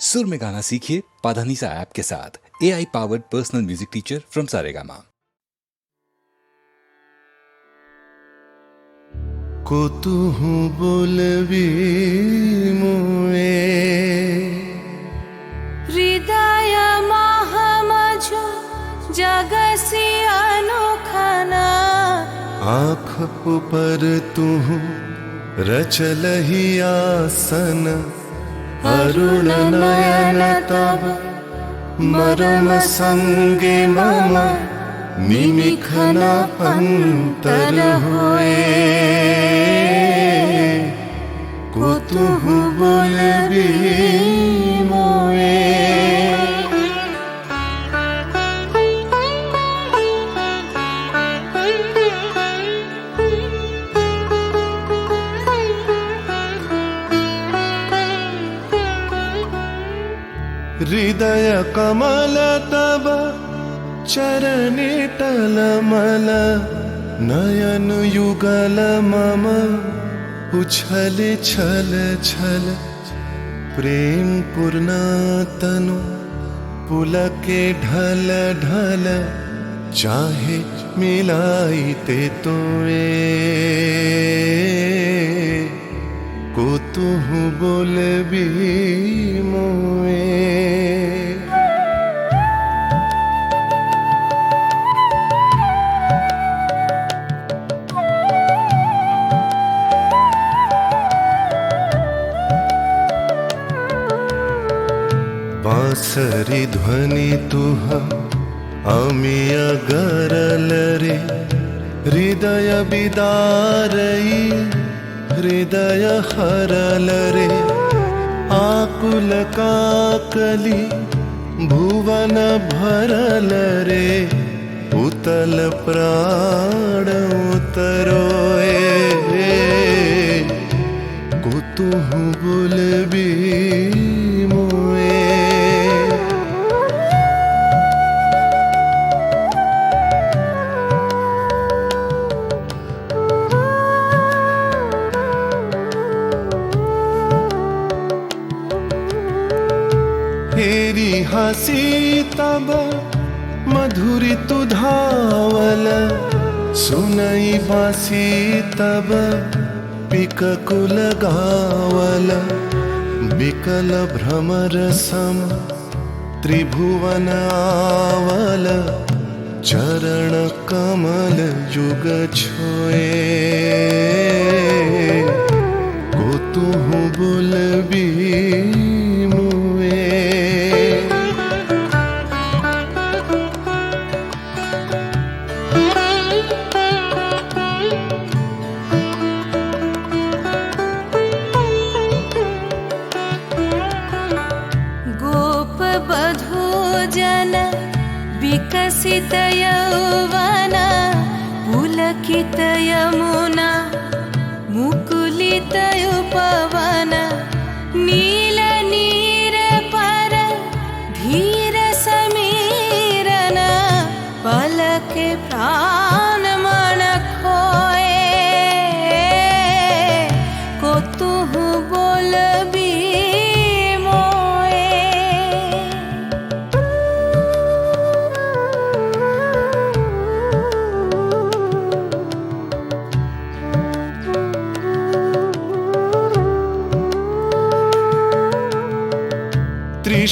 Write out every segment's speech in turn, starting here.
सुर में गाना सीखिए पाधानीसा ऐप के साथ। A I powered personal music teacher from Saregama तू बोल मुए। हृदय महमझु जगसी अनोखना आँख तू रचल ही आसन अरुण नयन तब मरम संगे मम निमिखन अंतर हुए कुतुहु बोलबी नयन युगल मम उछल छल छल प्रेम पूर्णातनु पुलके ढल ढल चाहे मिलाई ते तोए कुतुहु बोलबी मोए तुह, अमिय गरल रे। हृदय बिदारई, हृदय हरल रे। आकुल काकली, भुवन भरल रे। उतल प्राण उतरोए। कुतुहु बुलबी हसी तब पिककुल गावल विकल व्रमर सम आवल चरण कमल युग युगच्छो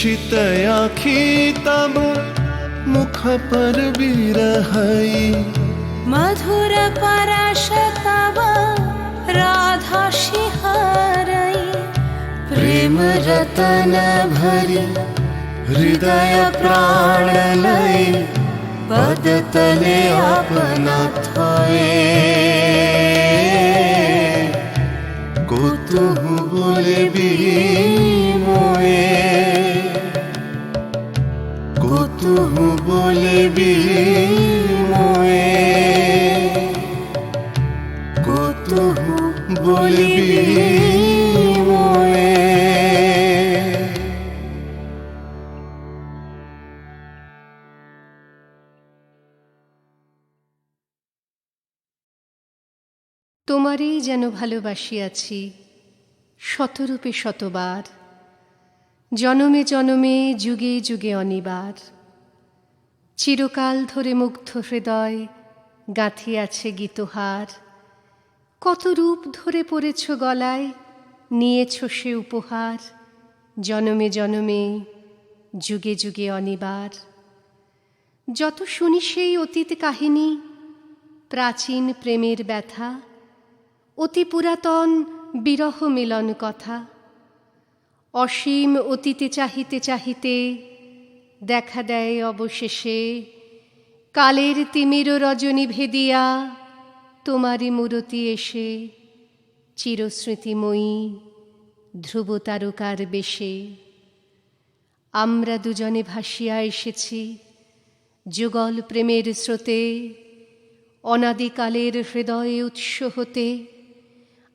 त्रिषित आखी तब मुख पर बिरहई मधुर परश तब राधा शिहरई प्रेम रतन भरी हृदय प्राण लई पद तले अपना थोए। कुतुहु बोलबी मोए তুহু বলে বিময়ে কতুহু বলে তোমারই যেন ভালোবাসিয়াছি শতরূপে শতবার। জনমে জনমে, যুগে যুগে অনিবার। চিরকাল ধরে মুগ্ধ হৃদয় গাঁথিয়াছে গীতহার। কত রূপ ধরে পড়েছ গলায়, নিয়েছ সে উপহার, জনমে জনমে, যুগে যুগে অনিবার। যত শুনি সেই অতীত কাহিনী, প্রাচীন প্রেমের ব্যথা, অতি পুরাতন বিরহ মিলন কথা। অসীম অতীতে চাহিতে চাহিতে দেখা দেয় অবশেষে। কালের তিমির রজনী ভেদিয়া তোমারই মূরতি এসে। চিরস্মৃতিময়ী ধ্রুব তারকার বেশে। আমরা দুজনে ভাসিয়া এসেছি যুগল প্রেমের স্রোতে। অনাদিকালের হৃদয়ে উৎস হতে।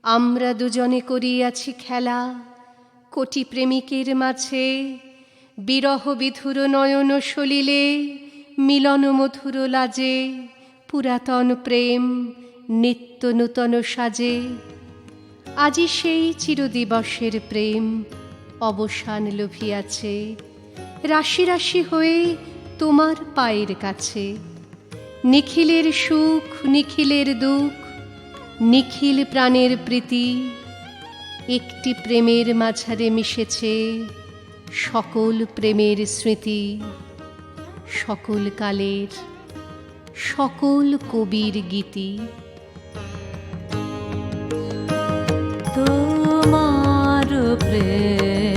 আমরা দুজনে করিয়াছি খেলা কোটি প্রেমিকের মাঝে। বিরহ বিধুর নয়ন সলিলে মিলন মধুর লাজে, পুরাতন প্রেম নিত্য নূতন সাজে। আজি সেই চিরদিবসের প্রেম অবসান লোভিয়াছে। রাশি রাশি হয়ে তোমার পায়ের কাছে। নিখিলের সুখ, নিখিলের দুঃখ, নিখিল প্রাণের প্রীতি একটি প্রেমের মাঝারে মিশেছে। সকল প্রেমের স্মৃতি সকল কালের সকল কবির গীতি। তোমার প্রেমে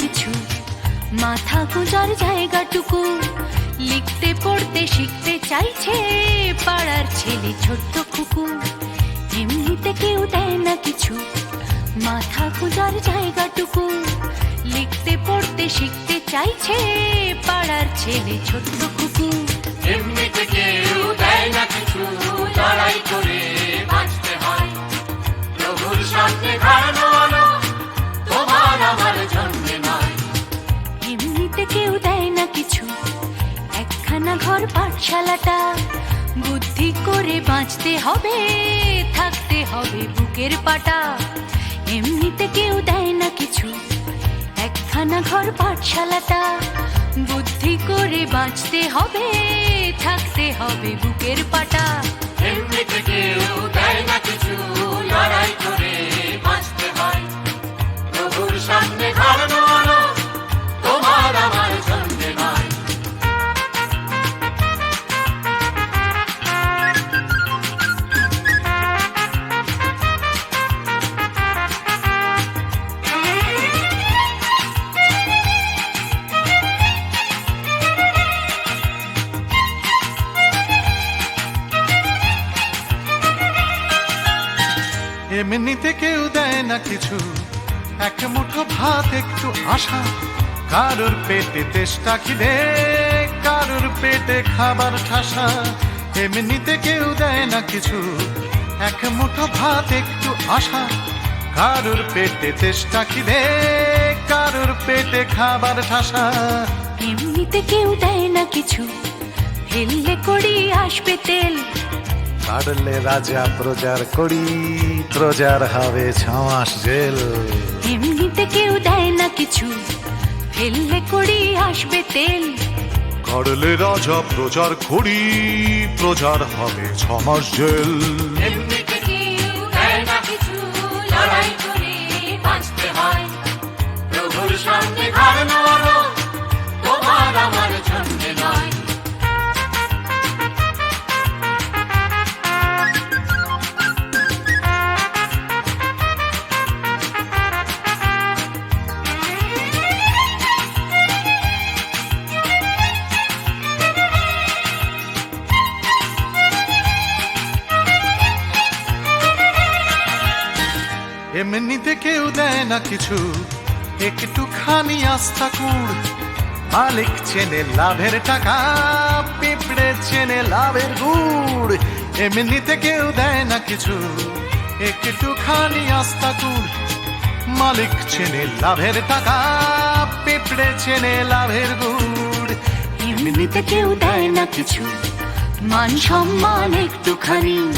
কিছু। মাথা গোজার জায়গাটুকু লিখতে, পড়তে, শিখতে চাইছে পাড়ার ছেলে ছোট্ট খুকু এমনিতে কেউ দেয় না কিছু। মাথা গোজার জায়গাটুকু লিখতে, পড়তে, শিখতে চাইছে পাড়ার ছেলে ছোট্ট খুকু এমনিতে কেউ দেয় না কিছু, লড়াই করে বাঁচতে হয়। প্রভুর সামনে ঘর পাঠশালাটা। বুদ্ধি করে বাঁচতে হবে, থাকতে হবে বুকের পাটা। এমনিতে কেউ দেয় না কিছু, একখানা ঘর পাঠশালাটা। বুদ্ধি করে বাঁচতে হবে, থাকতে হবে বুকের পাটা। এমনিতে কেউ দেয় না কিছু, লড়াই করে। এমনিতে কেউ দেয় না কিছু। এক মুঠো ভাত, একটু আশা। কারোর পেটে তেষ্টা খিদে, কারোর পেটে খাবার ঠাসা। এমনিতে কেউ দেয় না কিছু। এক মুঠো ভাত, একটু আশা। কারোর পেটে তেষ্টা খিদে, কারোর পেটে খাবার ঠাসা। এমনিতে কেউ দেয় না কিছু। ফেললে করি আসবে তেল কাটলে রাজা প্রজার করি প্রজার হবে ছমাস জেল। এমনিতে কেউ দেয় না কিছু ফেললে করি আসবে তেল। কাটলে রাজা প্রজার করি প্রজার হবে ছমাস জেল। এমনিতে কেউ দেয় না কিছু লড়াই করে বাঁচতে হয়। প্রভুর সামনে দাঁড়ানো কিছু। একটুখানি আস্থা কুড়। মালিক চেনে লাভের টাকা, পিঁপড়ে চেনে লাভের গুড়। এমনিতে কেউ দেয় না কিছু। একটুখানি আস্থা কুড়। মালিক চেনে লাভের টাকা, পিঁপড়ে চেনে লাভের গুড়। এমনিতে কেউ দেয় না কিছু। মান সম্মান একটুখানি।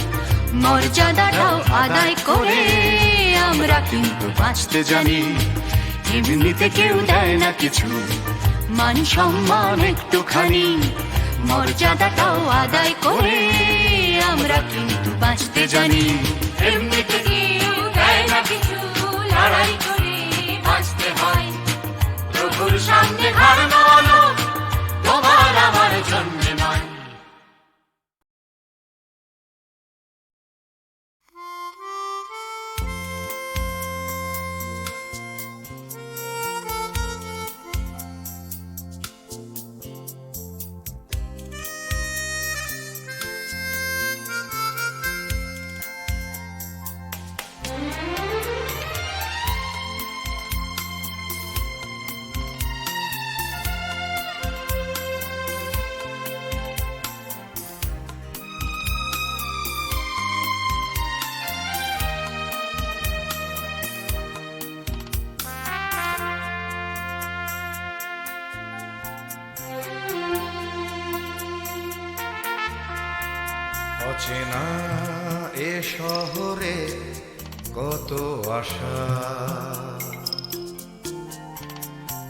মর্যাদাটাও আদায় করে। আমরা কিন্তু বাঁচতে জানি। এমনিতে কেউ দেয় না কিছু। মান সম্মান একটুখানি, মর্যাদাটাও আদায় করে আমরা কিন্তু বাঁচতে জানি। এমনিতে কেউ দেয় না কিছু, লড়াই করে বাঁচতে হয়। প্রভুর সামনে আলো, তোমার আমার জন্মে আশা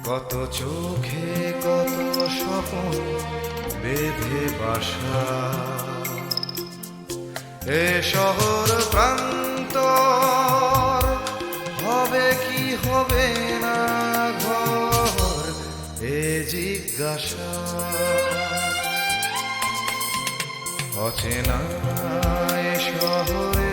কত চোখে কত স্বপন বেঁধে বাসা। এ শহর প্রান্ত হবে কি হবে না ঘর, এ জিজ্ঞাসা। অচেনা এ শহরে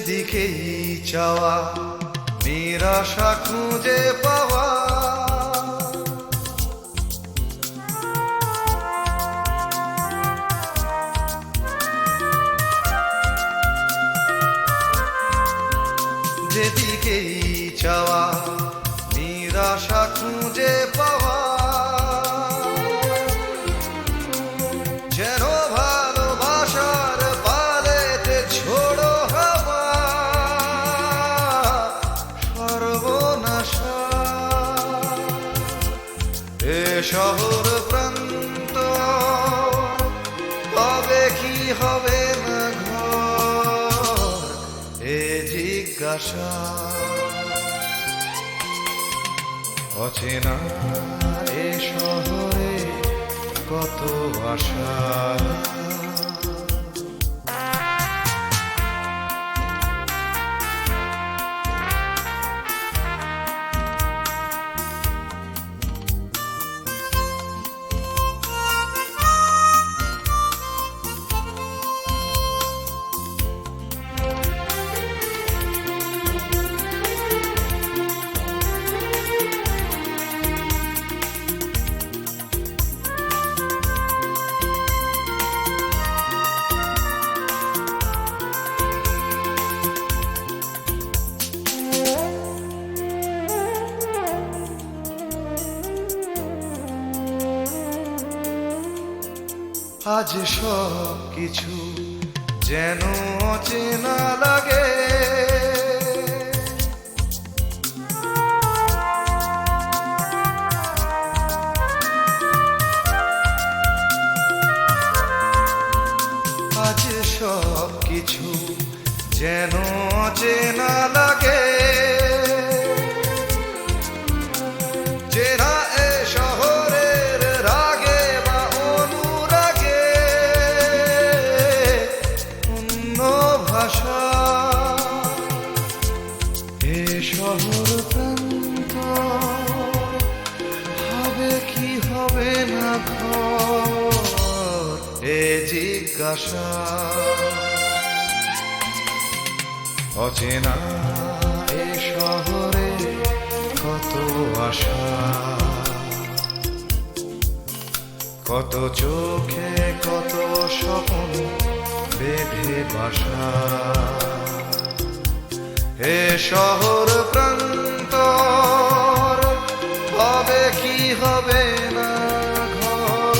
যেদিকেই চাওয়া নিরাশা খুঁজে পাওয়া। অচেনা এ শহরে কত আশা। আজ সব কিছু যেন চেনা লাগে। অচেনা এ শহরে কত আশা। কত চোখে কত স্বপ্ন বেঁধে বাসা। এ শহর প্রান্ত হবে কি হবে না ঘর,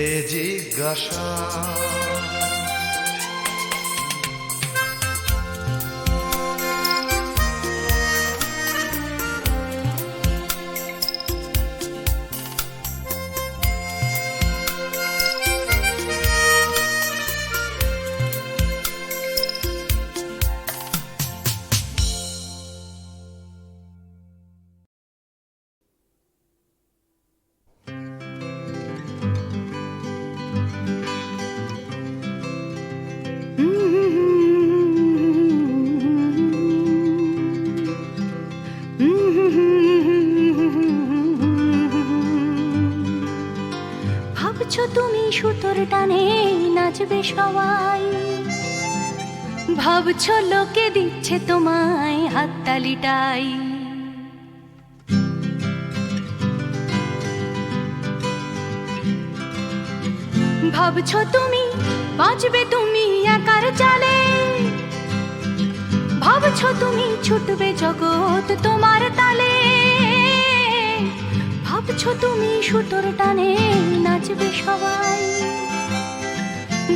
এ জিজ্ঞাসা। সুতোর টানে নাচবে সবাই। ভাবছ লোকে দিচ্ছে তোমায় হাততালিটাই। ভাবছ তুমি বাঁচবে তুমি একার চালে। ভাবছ তুমি, ছুটবে জগৎ তোমার তালে। ভাবছ তুমি সুতোর টানে নাচবে সবাই।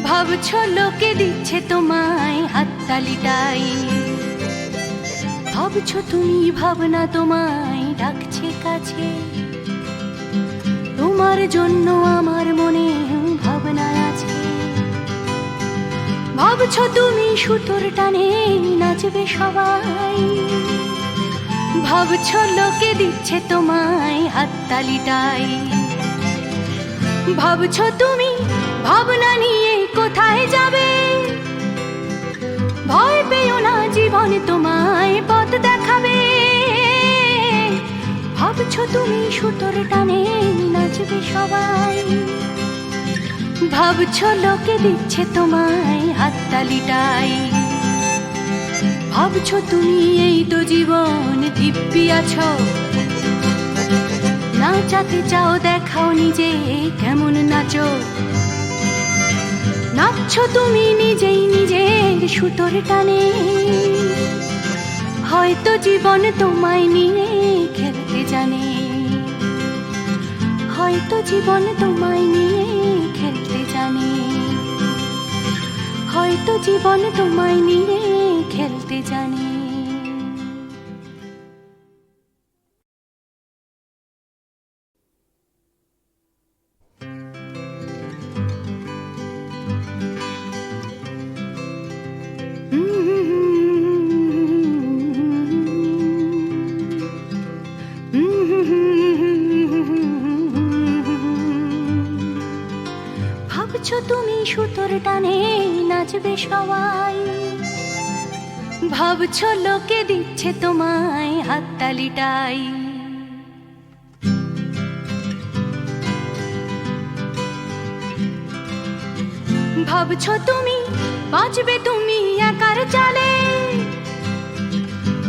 ভাবছ লোকে দিচ্ছে তোমায় হাততালিটাই। ভাবছ তুমি ভাবনা তোমায় ডাকছে কাছে। তোমার জন্য আমার মনে ভাবনা আছে। ভাবছ তুমি সুতোর টানে নাচবে সবাই। ভাবছ লোকে দিচ্ছে তোমায় হাততালিটাই। ভাবছ তুমি ভাবনা নিয়ে কোথায় যাবে? ভয় পেও না, জীবন তোমায় পথ দেখাবে। ভাবছ তুমি সুতোর টানে নাচবে সবাই। ভাবছ লোকে দিচ্ছে তোমায় হাততালিটাই। ভাবছ তুমি এই তো জীবন দিব্যি আছো। নাচাতে চাও, দেখাও নিজে কেমন নাচো। নাচছো তুমি নিজেই নিজের সুতোর টানে। হয়তো জীবন তোমায় নিয়ে খেলতে জানে। হয়তো জীবন তোমায় নিয়ে হয়তো জীবন তোমায় নিয়ে খেলতে জানে। তুমি সুতোর টানে নাচবে সবাই। ভাবছ লোকে দিচ্ছে তোমায় হাততালিটাই। ভাবছ তুমি বাঁচবে তুমি একার চালে।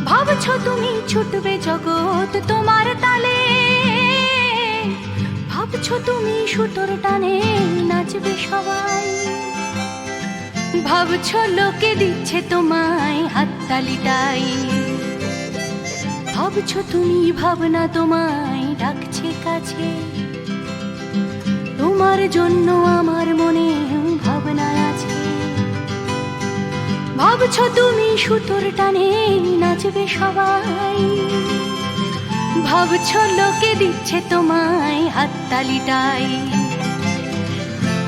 ভাবছ তুমি, ছুটবে জগৎ তোমার তালে। ভাবছ তুমি, সুতোর টানে নাচবে সবাই। ভাবছ লোকে দিচ্ছে তোমায় ভাবছ তুমি ভাবনা তোমায় ডাকছে কাছে। তোমার জন্য আমার মনে ভাবনা আছে। ভাবছ তুমি সুতোর টানে নাচবে সবাই। ভাবছ লোকে দিচ্ছে তোমায় হাততালিটাই।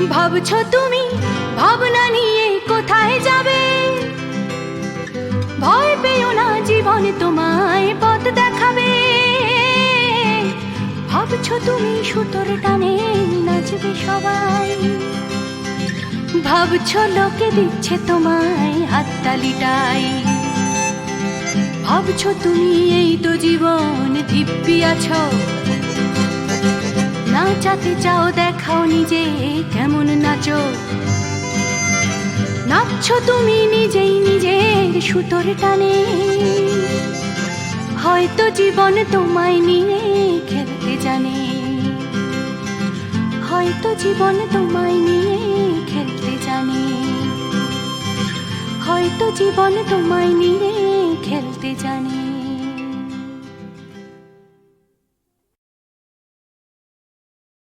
ভাবছ তুমি ভাবনা নিয়ে কোথায় যাবে? ভয় পেও না, জীবন তোমায় পথ দেখাবে। ভাবছ তুমি সুতোর টানে নাচবে সবাই? ভাবছ লোকে দিচ্ছে তোমায় হাততালিটাই ভাবছ তুমি এই তো জীবন দিব্যি আছো? নাচাতে চাও, দেখাও নিজে কেমন নাচো? নাচছো তুমি নিজেই নিজের সুতোর টানে। হয়তো জীবন তোমায় নিয়ে খেলতে জানে। হয়তো জীবন তোমায় নিয়ে খেলতে জানে। হয়তো জীবন তোমায়